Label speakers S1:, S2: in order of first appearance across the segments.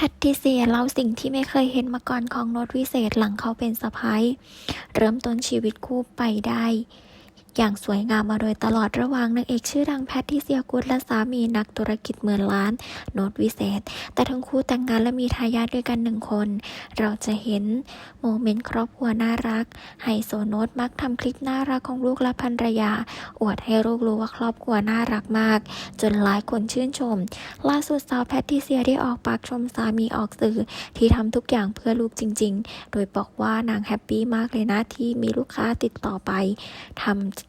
S1: แพทติเซียเล่าสิ่งที่ไม่เคยเห็นมาก่อนของโน้ตวิเศษหลังเขาเป็นสะพ้ายเริ่มต้นชีวิตคู่ไปได้ อย่างสวยงามมาโดยตลอดระหว่างนางเอกชื่อดังแพทริเซียกุดและสามีนักธุรกิจหมื่นล้านโน้ตวิเศษ แต่ทั้งคู่แต่งงานและมีทายาทด้วยกันหนึ่งคน เราจะเห็นโมเมนต์ครอบครัวน่ารักไฮโซโน้ตมักทำคลิปน่ารักของลูกและภรรยา อวดให้ลูกรู้ว่าครอบครัวน่ารักมาก จนหลายคนชื่นชม ล่าสุดสาวแพทริเซียได้ออกปากชมสามีออกสื่อที่ทำทุกอย่างเพื่อลูกจริง ๆ โดยบอกว่านางแฮปปี้มากเลยนะที่มีลูกค้าติดต่อไปทำ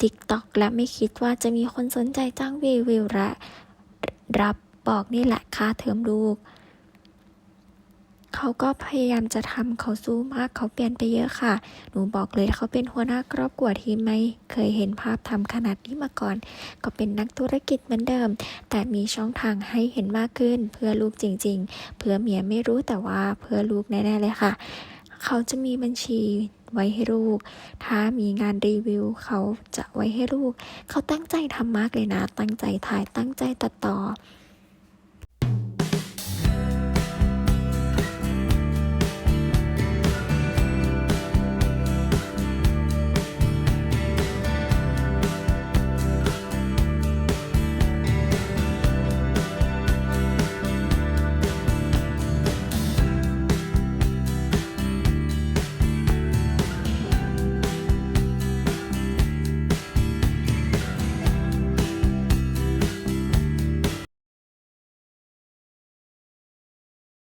S1: ติ๊กต็อกและไม่คิดว่าจะมีคนสนใจจ้างรีวิวและรับบอกนี่แหละค่าเทอมลูก เขาก็พยายามจะทำเขาสู้มากเขาเปลี่ยนไปเยอะค่ะ หนูบอกเลยเขาเป็นหัวหน้าครอบครัวที่ไม่เคยเห็นภาพทำขนาดนี้มาก่อน ก็เป็นนักธุรกิจเหมือนเดิม แต่มีช่องทางให้เห็นมากขึ้น เพื่อลูกจริง ๆ เพื่อเมียไม่รู้แต่ว่าเพื่อลูกแน่ๆเลยค่ะเขาจะมีบัญชี ไว้ให้ลูก ถ้ามีงานรีวิวเขาจะไว้ให้ลูก เขาตั้งใจทำมากเลยนะ ตั้งใจถ่ายตั้งใจตัดต่อ